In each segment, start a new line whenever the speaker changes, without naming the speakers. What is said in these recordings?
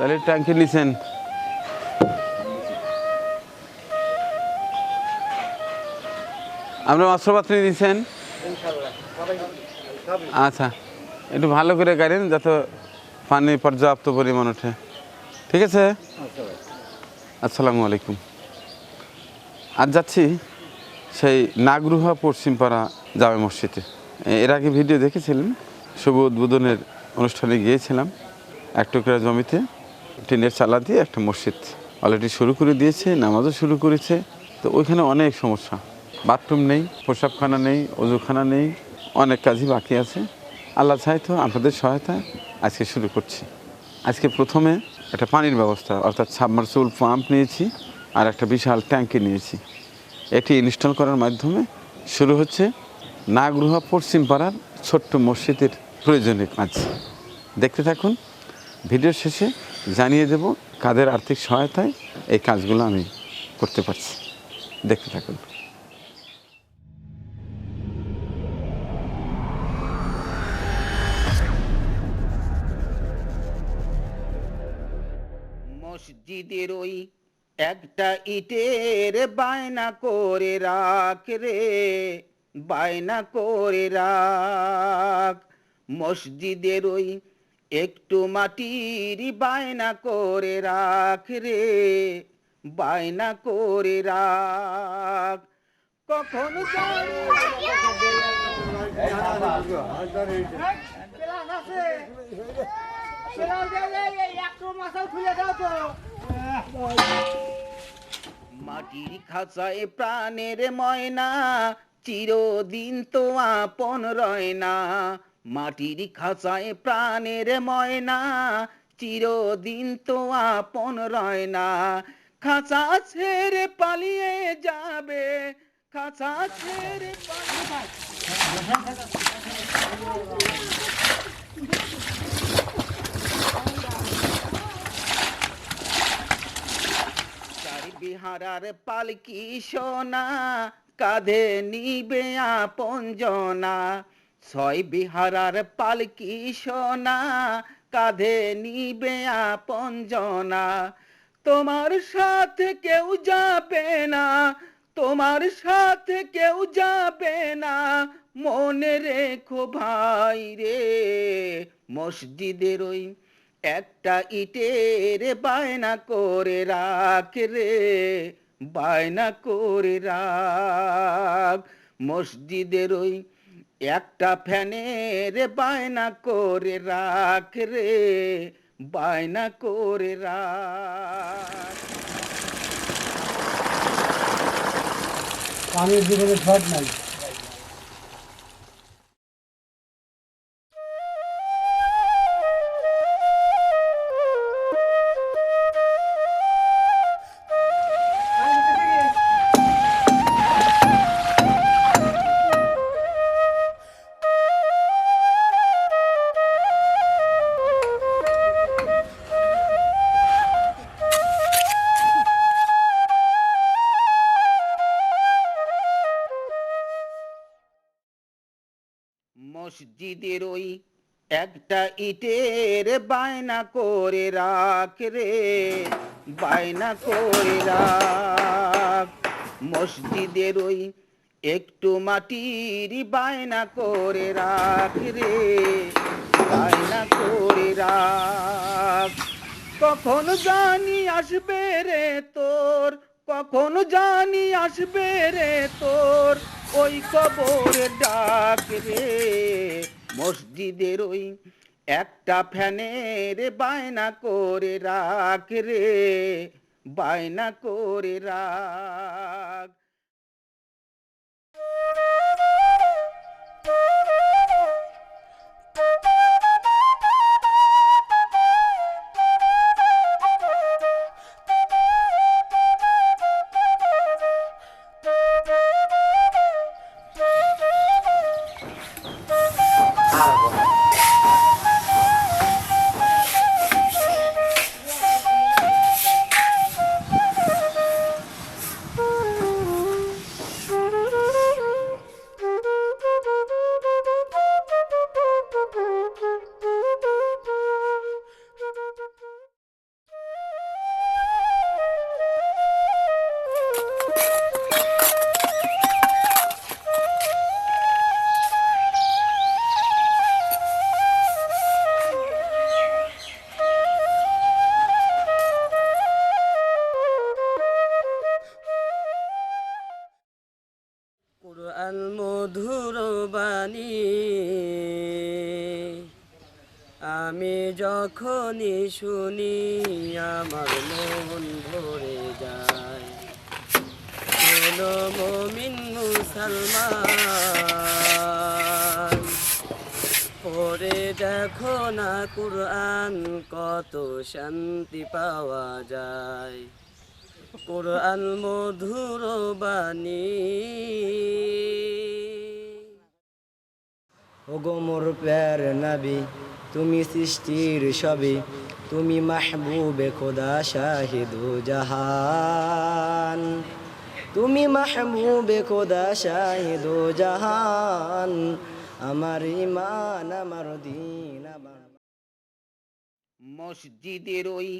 তাহলে ট্যাঙ্কি নিছেন। আপনার অস্ত্রপাত্র দিচ্ছেন আচ্ছা একটু ভালো করে গাড়েন যাতে পানি পর্যাপ্ত পরিমাণ ওঠে। ঠিক আছে? আসসালামু আলাইকুম। আজ যাচ্ছি সেই নাগরুহা পশ্চিমপাড়া জামে মসজিদে। এর আগে ভিডিও দেখেছিলেন? শুভ উদ্বোধনের অনুষ্ঠানে গিয়েছিলাম এক টুকরা জমিতে। টিনের চালা দিয়ে একটা মসজিদ অলরেডি শুরু করে দিয়েছে, নামাজও শুরু করেছে। তো ওইখানে অনেক সমস্যা। বাথরুম নেই, প্রসাবখানা নেই, অজুখানা নেই, অনেক কাজই বাকি আছে। আল্লাহ চাই তো আপনাদের সহায়তায় আজকে শুরু করছি। আজকে প্রথমে একটা পানির ব্যবস্থা, অর্থাৎ সাবমার্সুল পাম্প নিয়েছি আর একটা বিশাল ট্যাঙ্কি নিয়েছি। এটি ইনস্টল করার মাধ্যমে শুরু হচ্ছে নাগরুহা পশ্চিম পাড়ার ছোট্ট মসজিদের প্রয়োজনীয় কাজ। দেখতে থাকুন ভিডিও শেষে জানিয়ে দেব কাদের আর্থিক সহায়তায় এই কাজগুলো আমি করতে পারছি। দেখতে থাকুন।
মসজিদের ওই একটা ইটের বায়না করে রাখ রে, বায়না করে রাখ। মসজিদের ওই একটু মাটির বায়না করে রাখ রে, বায়না করে রাখ। কখনো মাটির খাঁচায় প্রাণের ময়না, চিরদিন তো আপন রয় না। মাটির খাঁচায় প্রাণের ময়না, চিরদিন তো আপন রয় না। খাঁচা ছেড়ে পালিয়ে যাবে, খাঁচা ছেড়ে বিহারার পালকি সোনা, কাঁধে নিবে আপন জনা। ছয় বিহারার পালকি সোনা, কাঁধে নিবে আপন জনা। তোমার সাথে কেউ যাবে না, তোমার সাথে কেউ যাবে না। মনে রেখো ভাই রে, মসজিদের ওই একটা ইটের বায়না করে রাখ রে, বায়না করে রাখ। মসজিদের ওই একটা ফ্যানের বায়না করে রাখ রে বায়না করে রাখ।
পানির জীবনে ঝড় নাই।
মসজিদের ওই একটা ইটের বায়না করে রাখ রে, বায়না করে রাখ। মসজিদের ওই একটু মাটির বায়না করে রাখ রে, বায়না করে রাখ। কখন জানি আসবে রে তোর, কখন জানি আসবে রে তোর ওই কবরের ডাক রে। মসজিদের ওই একটা ফ্যানের বায়না করে রাখ রে, বায়না করে রাখ।
শুনি আমার মন ভরে যায়। শোনো মমিন মুসলমান পরে দেখো না কুরআন কত শান্তি পাওয়া যায়। কোরআন মধুর বাণী।
ওগো মোর প্যার নবী তুমি সৃষ্টির সবে তুমি মাহবুবে খোদা শাহিদু জাহান। তুমি মাহবুবে খোদা শাহিদু জাহান, আমার ইমান আমার দিন, আমার
মসজিদের ওই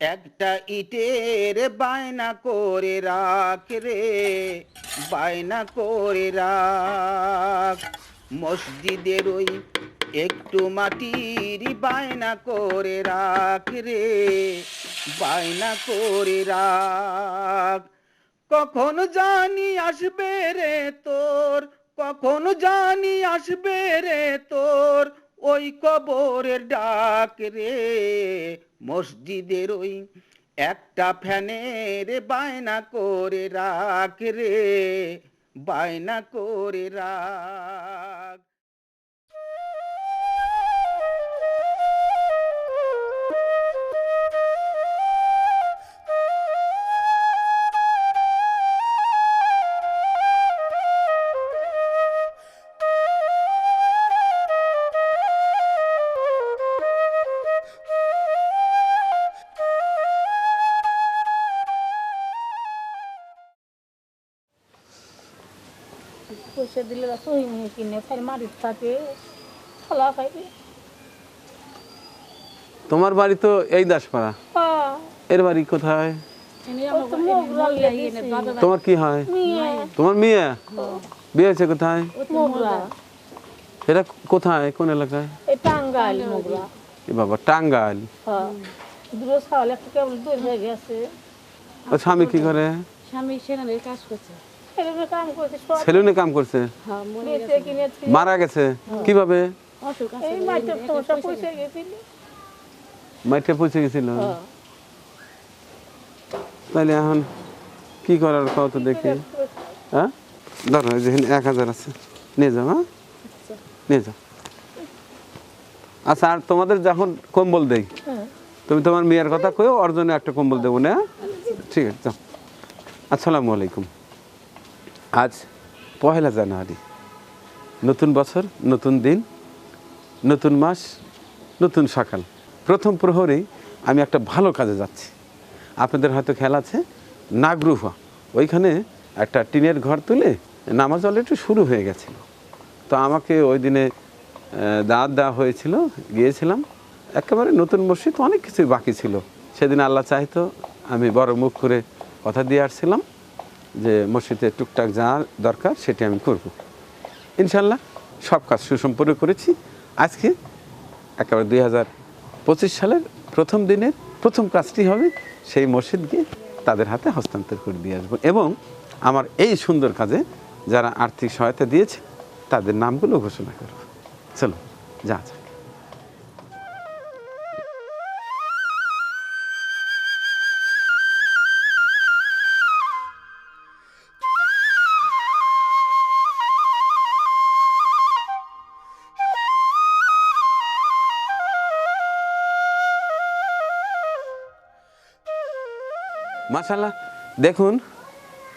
একটা ইটের বায়না করে রাখ রে, বায়না করে রাখ। মসজিদের ওই একটু মাটির বায়না করে রাখ রে, বায়না করে রাখ। কখন জানি আসবে রে তোর, কখন জানি আসবে রে তোর ওই কবরের ডাক রে। মসজিদের ওই একটা ফ্যানের বায়না করে রাখ রে বায়না করে রাখ
পয়সা দিলে সহি মুহি কিনে খাই মারিত থাকে ফলা খাইবে
তোমার বাড়ি তো এই দাসপাড়া?
হ্যাঁ।
এর বাড়ি কোথায়?
তো লেগেছে
তোমার কি হয়? তোমার মেয়ে? বিয়ে হয়েছে কোথায়? এটা কোথায়? কোন এলাকায়?
টাঙ্গাইল
বাবা টাঙ্গাইল।
হ্যাঁ। দূরে ছাওয়াল একটা কেবল দূর হয়ে গেছে।
ও স্বামী কি করে?
স্বামী সেখানে কাজ করছে।
এরকম কাম করছে
সেলুনে কাম করছে?
হ্যাঁ
মারা গেছে। কীভাবে?
অসুখ আছে
এই মাইটের সমস্যা পয়সা গেছিল
মাইটে পৌঁছে গেছিল?
হ্যাঁ।
তাহলে এখন কি করার কত দেখি। হ্যাঁ? ধরো যেখানে এক হাজার আছে। নিয়ে যাও হ্যাঁ? নিয়ে যাও। আচ্ছা আর তোমাদের যখন কম্বল দেই
হ্যাঁ।
তুমি তোমার মেয়ের কথা কয়েও অর্জনে একটা কম্বল দেবো না? ঠিক আছে যাও। আসসালামু আলাইকুম। আজ পহেলা জানুয়ারি। নতুন বছর, নতুন দিন, নতুন মাস, নতুন সকাল। প্রথম প্রহরেই আমি একটা ভালো কাজে যাচ্ছি। আপনাদের হয়তো খেয়াল আছে, নাগরুহা। ওইখানে একটা টিনের ঘর তুলে নামাজ অলরেডি শুরু হয়ে গেছিল। তো আমাকে ওই দিনে দাওয়াত দেওয়া হয়েছিল, গিয়েছিলাম। একেবারে নতুন মসজিদ, অনেক কিছুই বাকি ছিল। সেদিন আল্লাহ চাইতো আমি বড় মুখ করে কথা দিয়ে আসছিলাম। যে মসজিদে টুকটাক যা দরকার সেটি আমি করব। ইনশাল্লাহ সব কাজ সুসম্পন্ন করেছি। আজকে একেবারে দুই হাজার পঁচিশ সালের প্রথম দিনের প্রথম কাজটি হবে সেই মসজিদ গিয়ে তাদের হাতে হস্তান্তর করে দিয়ে আসব এবং আমার এই সুন্দর কাজে যারা আর্থিক সহায়তা দিয়েছে তাদের নামগুলো ঘোষণা করব। চলো যা যাক। মাশাল্লাহ দেখুন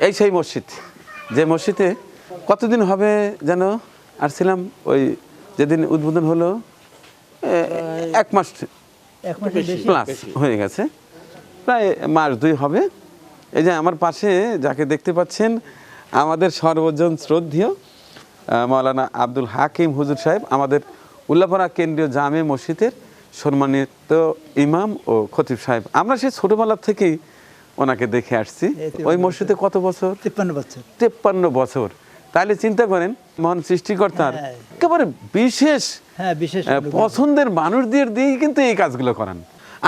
এই সেই মসজিদ। যে মসজিদে কতদিন হবে যেন আসছিলাম? ওই যেদিন উদ্বোধন হলো এক মাস প্লাস হয়ে গেছে। প্রায় মাস দুই হবে। এই যে আমার পাশে যাকে দেখতে পাচ্ছেন আমাদের সর্বজন শ্রদ্ধীয় আহ, মাওলানা আব্দুল হাকিম হুজুর সাহেব আমাদের উল্লাপাড়া কেন্দ্রীয় জামে মসজিদের সম্মানিত ইমাম ও খতিব সাহেব। আমরা সেই ছোটবেলা থেকেই ওনাকে দেখে আসছি। ওই মসজিদে কত বছর?
তিপ্পান্ন বছর।
তেপ্পান্ন বছর। তাহলে চিন্তা করেন মহান সৃষ্টিকর্তার
হ্যাঁ।
একেবারে বিশেষ
হ্যাঁ
পছন্দের মানুষদের দিয়ে কিন্তু এই কাজগুলো করান।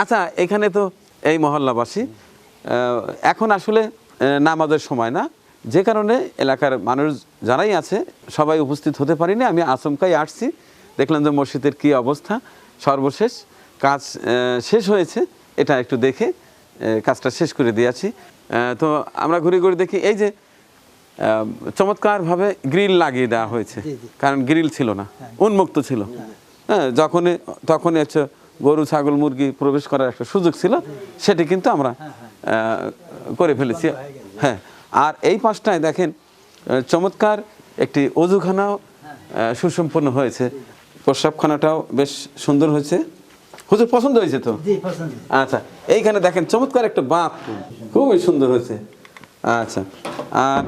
আচ্ছা এখানে তো এই মহল্লাবাসী। এখন আসলে নামাজের সময় না। যে কারণে এলাকার মানুষ যারাই আছে সবাই উপস্থিত হতে পারিনি। আমি আচমকাই আসছি। দেখলাম যে মসজিদের কী অবস্থা। সর্বশেষ কাজ শেষ হয়েছে। এটা একটু দেখে কাজটা শেষ করে দিয়েছি। তো আমরা ঘুরে ঘুরে দেখি এই যে চমৎকারভাবে গ্রিল লাগিয়ে দেওয়া হয়েছে। কারণ গ্রিল ছিল না উন্মুক্ত ছিল। হ্যাঁ। যখনই তখনই হচ্ছে গরু ছাগল মুরগি প্রবেশ করার একটা সুযোগ ছিল সেটি কিন্তু আমরা করে ফেলেছি। হ্যাঁ আর এই পাশটায় দেখেন চমৎকার একটি অজুখানাও সুসম্পন্ন হয়েছে। প্রস্রাবখানাটাও বেশ সুন্দর হয়েছে। হুজুর পছন্দ হয়েছে তো? আচ্ছা এইখানে দেখেন চমৎকার একটা বাঁধ। খুবই সুন্দর হয়েছে। আচ্ছা আর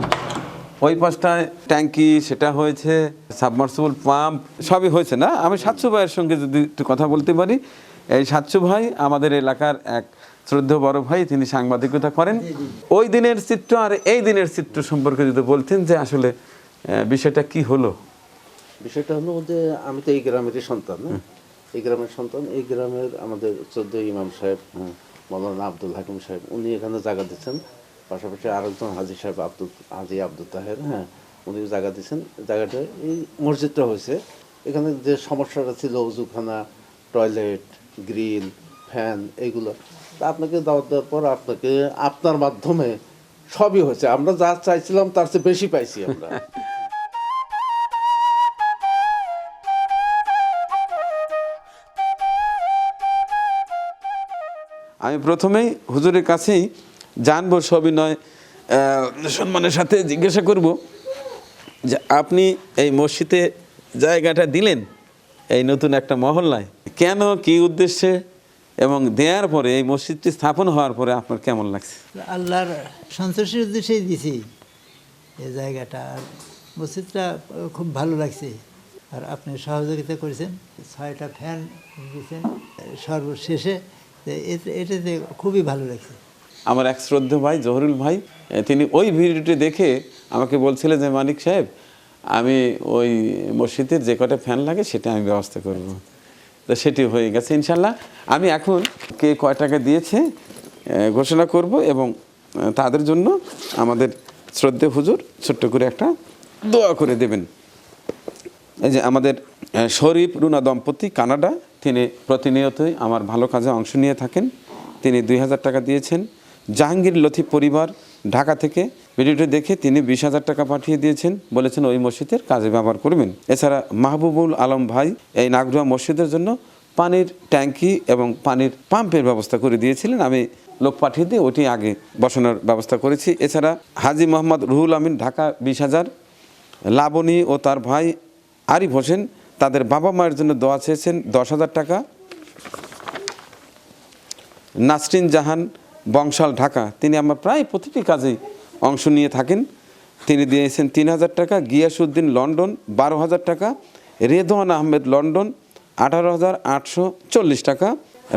ওই পাশটায় ট্যাঙ্কি সেটা হয়েছে সাবমার্সিবল পাম্প সবই হয়েছে না? আমি সাতশো ভাইয়ের সঙ্গে যদি একটু কথা বলতে পারি এই সাতশো ভাই আমাদের এলাকার এক শ্রদ্ধ বড় ভাই তিনি সাংবাদিকতা করেন। ওই দিনের চিত্র আর এই দিনের চিত্র সম্পর্কে যদি বলতেন যে আসলে বিষয়টা কি হলো?
বিষয়টা হলো যে আমি তো এই গ্রামেরই সন্তান এই গ্রামের সন্তান এই গ্রামের আমাদের চোদ্দ ইমাম সাহেব হ্যাঁ, মৌলানা আব্দুল হাকিম সাহেব উনি এখানে জায়গা দিচ্ছেন। পাশাপাশি আরেকজন হাজি সাহেব আব্দুল হাজি আব্দুল তাহের হ্যাঁ উনি জায়গা দিচ্ছেন। জায়গাটা এই মসজিদটা হয়েছে। এখানে যে সমস্যাটা ছিল উজুখানা টয়লেট গ্রিল ফ্যান এইগুলো তা আপনাকে দাওয়াত দেওয়ার পর আপনাকে আপনার মাধ্যমে সবই হয়েছে। আমরা যা চাইছিলাম তার চেয়ে বেশি পাইছি আমরা।
আমি প্রথমেই হুজুরের কাছেই জানব সবিনয় সম্মানের সাথে জিজ্ঞাসা করব যে আপনি এই মসজিদে জায়গাটা দিলেন এই নতুন একটা মহল্লায়? কেন, কি উদ্দেশ্যে? এবং দেওয়ার পরে, এই মসজিদটি স্থাপন হওয়ার পরে আপনার কেমন লাগছে?
আল্লাহর সন্তোষের উদ্দেশ্যেই দিছি। এই জায়গাটা, আর মসজিদটা খুব ভালো লাগছে। আর আপনি সহযোগিতা করেছেন, ছয়টা ফ্যান দিয়েছেন, সর্বশেষে এটাতে খুবই ভালো লাগছে
আমার এক শ্রদ্ধেয় ভাই, জহরুল ভাই তিনি ওই ভিডিওটি দেখে আমাকে বলছিলেন যে, মানিক সাহেব, আমি ওই মসজিদের যে কটা ফ্যান লাগে সেটা আমি ব্যবস্থা করব। তো সেটি হয়ে গেছে, ইনশাল্লাহ। আমি এখন কে কয় টাকা দিয়েছে ঘোষণা করব এবং তাদের জন্য আমাদের শ্রদ্ধে হুজুর ছোট্ট করে একটা দোয়া করে দেবেন। এই যে আমাদের শরীফ রুনা দম্পতি, কানাডা। তিনি প্রতিনিয়তই আমার ভালো কাজে অংশ নিয়ে থাকেন। তিনি দুই হাজার টাকা দিয়েছেন। জাহাঙ্গীর লথি পরিবার ঢাকা থেকে। ভিডিওটি দেখে তিনি বিশ হাজার টাকা পাঠিয়ে দিয়েছেন। বলেছেন, ওই মসজিদের কাজে ব্যবহার করবেন। এছাড়া মাহবুবুল আলম ভাই এই নাগরুয়া মসজিদের জন্য পানির ট্যাঙ্কি এবং পানির পাম্পের ব্যবস্থা করে দিয়েছিলেন। আমি লোক পাঠিয়ে দিয়ে ওটি আগে বসানোর ব্যবস্থা করেছি। এছাড়া হাজি মোহাম্মদ রুহুল আমিন ঢাকা বিশ হাজার। লাবণী ও তার ভাই আরিফ হোসেন তাদের বাবা মায়ের জন্য দোয়া চেয়েছেন দশ হাজার টাকা। নাসরিন জাহান বংশাল ঢাকা, তিনি আমার প্রায় প্রতিটি কাজেই অংশ নিয়ে থাকেন। তিনি দিয়েছেন তিন হাজার টাকা গিয়াসুদ্দিন লন্ডন বারো হাজার টাকা, রেদওয়ান আহমেদ লন্ডন আঠারো হাজার আটশো চল্লিশ টাকা,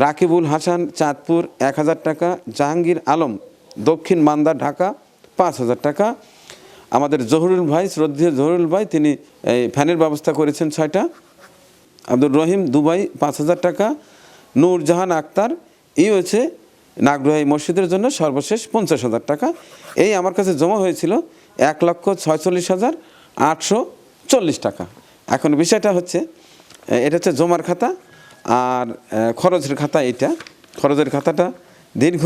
রাকিবুল হাসান চাঁদপুর এক হাজার টাকা, জাহাঙ্গীর আলম দক্ষিণ মান্দা ঢাকা পাঁচ হাজার টাকা আমাদের জহুরুল ভাই, শ্রদ্ধেয় জহুরুল ভাই, তিনি এই ফ্যানের ব্যবস্থা করেছেন ছয়টা। আব্দুর রহিম দুবাই পাঁচ হাজার টাকা, নূরজাহান আক্তার, এই হচ্ছে নাগরহাই মসজিদের জন্য সর্বশেষ পঞ্চাশ হাজার টাকা। এই আমার কাছে জমা হয়েছিল এক লক্ষ ছয়চল্লিশ হাজার আটশো চল্লিশ টাকা। এখন বিষয়টা হচ্ছে এটা হচ্ছে জমার খাতা আর খরচের খাতা এটা। খরচের খাতাটা দীর্ঘ।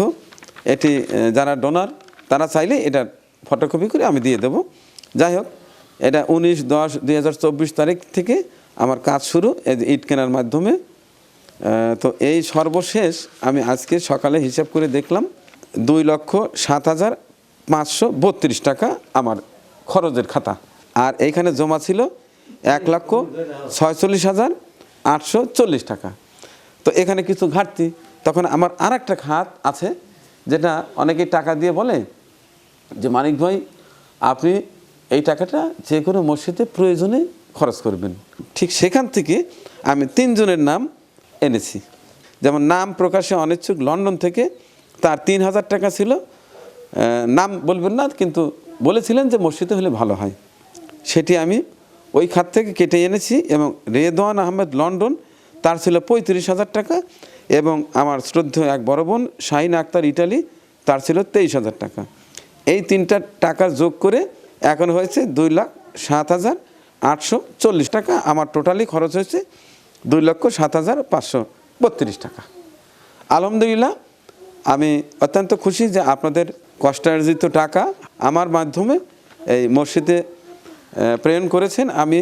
এটি যারা ডোনার, তারা চাইলে এটার ফটোকপি করে আমি দিয়ে দেব। যাই হোক, এটা উনিশ দশ দুই তারিখ থেকে আমার কাজ শুরু ইট কেনার মাধ্যমে। তো এই সর্বশেষ আমি আজকে সকালে হিসাব করে দেখলাম, দুই লক্ষ সাত হাজার পাঁচশো বত্রিশ টাকা আমার খরচের খাতা। আর এইখানে জমা ছিল এক লক্ষ ছয়চল্লিশ হাজার আটশো চল্লিশ টাকা। তো এখানে কিছু ঘাটতি। তখন আমার আর একটা খাত আছে, যেটা অনেকেই টাকা দিয়ে বলে যে মানিক ভাই, আপনি এই টাকাটা যে কোনো মসজিদে প্রয়োজনে খরচ করবেন। ঠিক সেখান থেকে আমি তিনজনের নাম এনেছি। যেমন নাম প্রকাশে অনিচ্ছুক লন্ডন থেকে তার তিন হাজার টাকা ছিল। নাম বলবেন না, কিন্তু বলেছিলেন যে মসজিদে হলে ভালো হয়। সেটি আমি ওই খাত থেকে কেটে এনেছি এবং রেদওয়ান আহমেদ লন্ডন, তার ছিল পঁয়ত্রিশ হাজার টাকা এবং আমার শ্রদ্ধেয় এক বড় বোন শাহিন আক্তার ইটালি, তার ছিল তেইশ হাজার টাকা। এই তিনটা টাকা যোগ করে এখন হয়েছে দুই লাখ সাত হাজার আটশো চল্লিশ টাকা। আমার টোটালি খরচ হয়েছে দুই লক্ষ সাত হাজার পাঁচশো বত্রিশ টাকা। আলহামদুলিল্লাহ, আমি অত্যন্ত খুশি যে আপনাদের কষ্টার্জিত টাকা আমার মাধ্যমে এই মসজিদে প্রেরণ করেছেন। আমি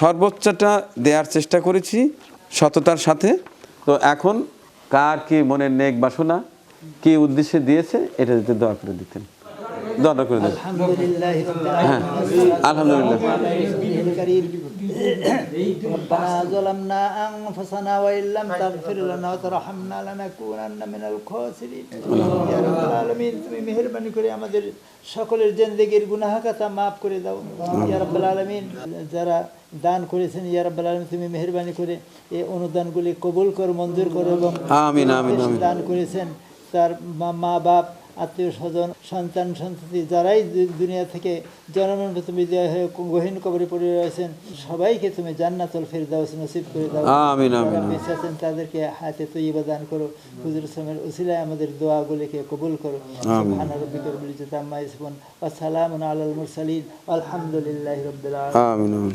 সর্বোচ্চটা দেওয়ার চেষ্টা করেছি সততার সাথে। তো এখন কার কি মনের নেক বাসনা, কি উদ্দেশ্যে দিয়েছে, এটা যদি দয়া করে দিতেন। দয়া করে দিতেন
আলহামদুলিল্লাহ
হ্যাঁ আলহামদুলিল্লাহ
ربنا ظلمنا أنفسنا وإن لم تغفر لنا وترحمنا لنكونن من الخاسرين يا رب العالمين তুমি মেহেরবানি করে আমাদের সকলের জিন্দেগির গুনাহ কথা maaf করে দাও ইয়া রাব্বাল আলামিন যারা দান করেছেন ইয়া রাব্বাল আলামিন তুমি মেহেরবানি করে এই অনুদানগুলি কবুল করো মঞ্জুর করো এবং
আমিন, আমিন,
দেশ
আমিন।
দান করেছেন তার মা- মা বাপ আত্মীয় স্বজন সন্তান সন্ততি যারাই দুনিয়া থেকে জনমন তুমি বিজয় হয়ে গহীন কবরে পড়ে রয়েছেন সবাইকে তুমি জান্নাতুল ফেরদাউস নসিব করে দাও।
আমিন, আমিন,
বেঁচে আছেন তাদেরকে হাতে তৈবা দান করো। হুজুর ইসলামের উসিলায় আমাদের দোয়াগুলিকে কবুল করো। সুবহান রাব্বিকা রব্বিল ইজ্জাতি আম্মা ইয়াসিফুন ওয়া সালামুন আলাল মুরসালিন আলহামদুলিল্লাহি রাব্বিল আলামিন।
আমিন আমিন।